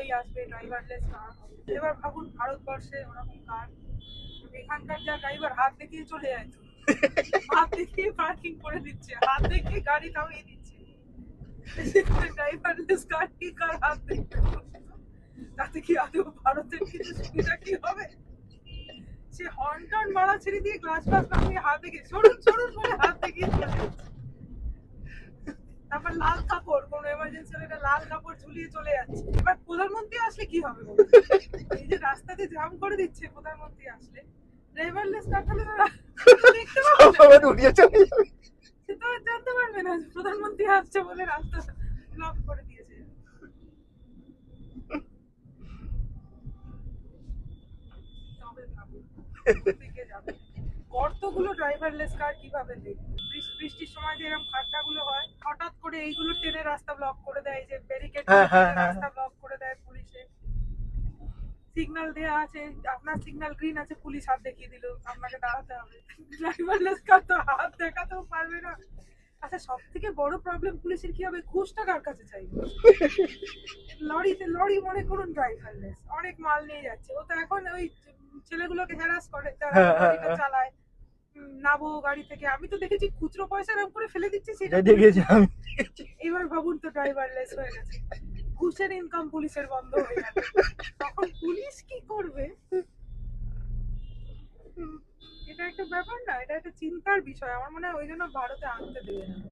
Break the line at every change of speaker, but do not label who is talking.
AI আসবে driverless কার এবার ভাবুন ভারতবর্ষে ওরকম কার। এখানকার যা ড্রাইভার, হাত দেখিয়ে চলে যায় হাত দেখিয়ে পার্কিং করে দিচ্ছে। হাত দেখিয়ে গাড়ি থামিয়ে দিচ্ছে। ড্রাইভারলেস কার, কি কার হাত তাতে কি আদৌ ভারতের কিছু সুবিধা কি হবে? সে হর্ন টর্ন মারা ছেড়ে দিয়ে গ্লাস গ্লাস নামিয়ে হাত দেখে সরুন সরুন বলে হাত দেখিয়ে চলে যাচ্ছে। তারপর লাল কাপড় কোন এমার্জেন্সি হলে একটা লাল কাপড় ঝুলিয়ে চলে যাচ্ছে এবার প্রধানমন্ত্রী আসলে কি হবে? এই যে রাস্তাতে জাম করে দিচ্ছে প্রধানমন্ত্রী আসলে ড্রাইভারলেস তাহলে তো দেখতে পাবে
উড়িয়ে চলে যাবে
সে তো আর জানতে পারবে না প্রধানমন্ত্রী আসছে বলে রাস্তা ব্লক করে দিয়েছে তবে? গর্তগুলো ড্রাইভারলেস কার কীভাবে দেখবে? বৃষ্টির সময় যে এরকম খাড্ডাগুলো হয় হঠাৎ করে এইগুলো টেনে রাস্তা ব্লক করে দেয় যে ব্যারিকেড
হ্যাঁ, হ্যাঁ, হ্যাঁ,
রাস্তা ব্লক করে দেয় পুলিশে। সিগন্যাল দেয়া আছে আপনার সিগন্যাল গ্রিন আছে পুলিশ হাত দেখিয়ে দিল আপনাকে দাঁড়াতে হবে। ড্রাইভারলেস কার তো হাত দেখাতেও পারবে না। আচ্ছা সব থেকে বড় প্রবলেম পুলিশের কি হবে? ঘুষটা কার কাছে চাইবে। লরিতে লরি মনে করুন ড্রাইভারলেস অনেক মাল নিয়ে যাচ্ছে। ও তো এখন ওই ছেলেগুলোকে হ্যারাস করে যারা
হ্যাঁ, হ্যাঁ, হ্যাঁ।
চালায়। নাবো গাড়ি থেকে। আমি তো দেখেছি খুচরো পয়সা এরকম করে ফেলে দিচ্ছে সেটা
দেখেছি আমি।
এবার ভাবুন তো ড্রাইভার লেস হয়ে গেছে। ঘুষের ইনকাম পুলিশের বন্ধ হয়ে গেছে। তখন পুলিশ কি করবে? এটা একটা ব্যাপার না এটা একটা চিন্তার বিষয়। আমার মনে হয় ওই জন্য ভারতে আনতে দেবে না।